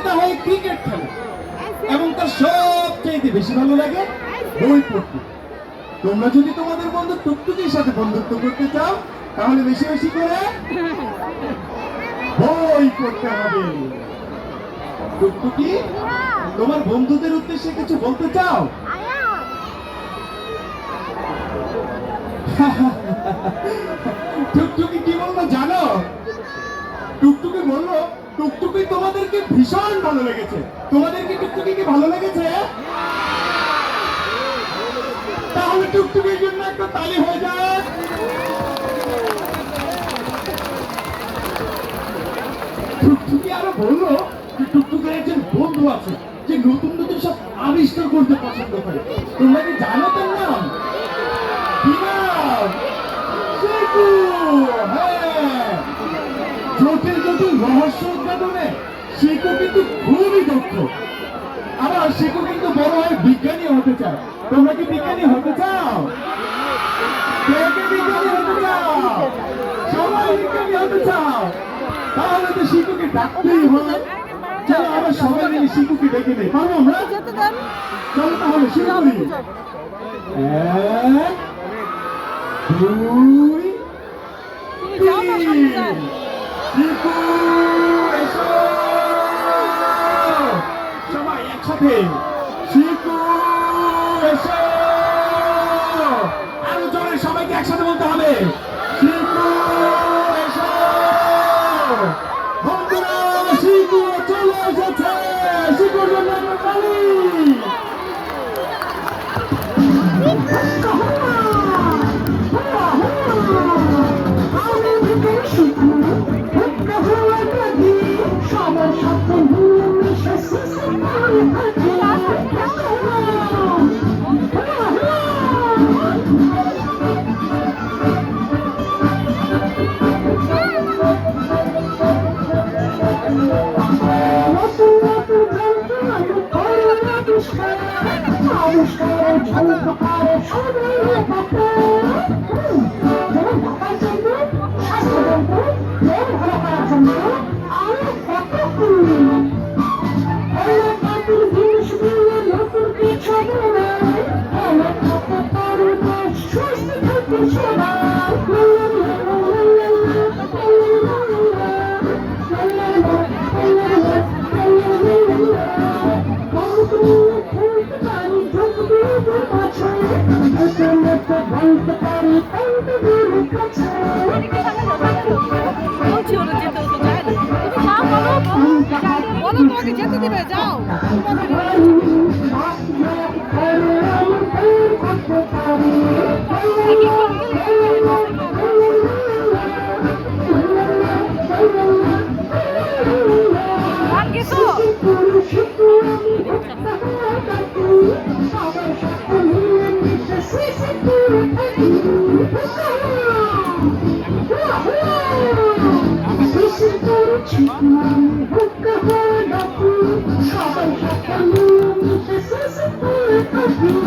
নেতা হয়ে ক্রিকেট খেলে। এবং তার সবচেয়ে বেশি ভালো লাগে বই পড়তে তোমরা যদি তোমাদের বন্ধু টুকটুকির সাথে বন্ধুত্ব করতে চাও, তাহলে বেশি বেশি করে বই পড়তে হবে টুকটুকি তোমার বন্ধুদের উদ্দেশ্যে কিছু বলতে চাও? টুকটুকি কি বলল জানো? টুকটুকি বলল টুকটুকি তোমাদেরকে ভীষণ ভালো লেগেছে। তোমাদেরকে টুকটুকি কি ভালো লেগেছে? তাহলে টুকটুকির জন্য একটা তালি হয়ে যায় টুকটুকি আরও বলল যে টুকটুকের একজন বন্ধু আছে, যে নতুন নতুন সব আবিষ্কার করতে পছন্দ করে। তোমরা কি জানো তার নাম কি নাম শিকু হ্যাঁ জটিল রহস্য উদ্ঘাটনে শিকু কিন্তু খুবই দক্ষ। আবার শিকু কিন্তু বড় হয়ে বিজ্ঞানী হতে চায়। তোমরা কি বিজ্ঞানী হতে চাও? কে কে বিজ্ঞানী হতে চাও? সবাই বিজ্ঞানী হতে চাও। তাহলে তো শিকুকে ডাকতেই হবে। চলো আমরা সবাই মিলে শিকুকে ডেকে নেই। পারব আমরা? চলো তাহলে শুরু করি। এক দুই একসাথে শিকু এসো। আরও জোরে সবাইকে একসাথে বলতে হবে। শিকু এসো। বন্ধুরা শিকু তালি। আবিষ্কারের ঝলকারে সবাই দিবে যাও গান গেছো Thank you. Woo!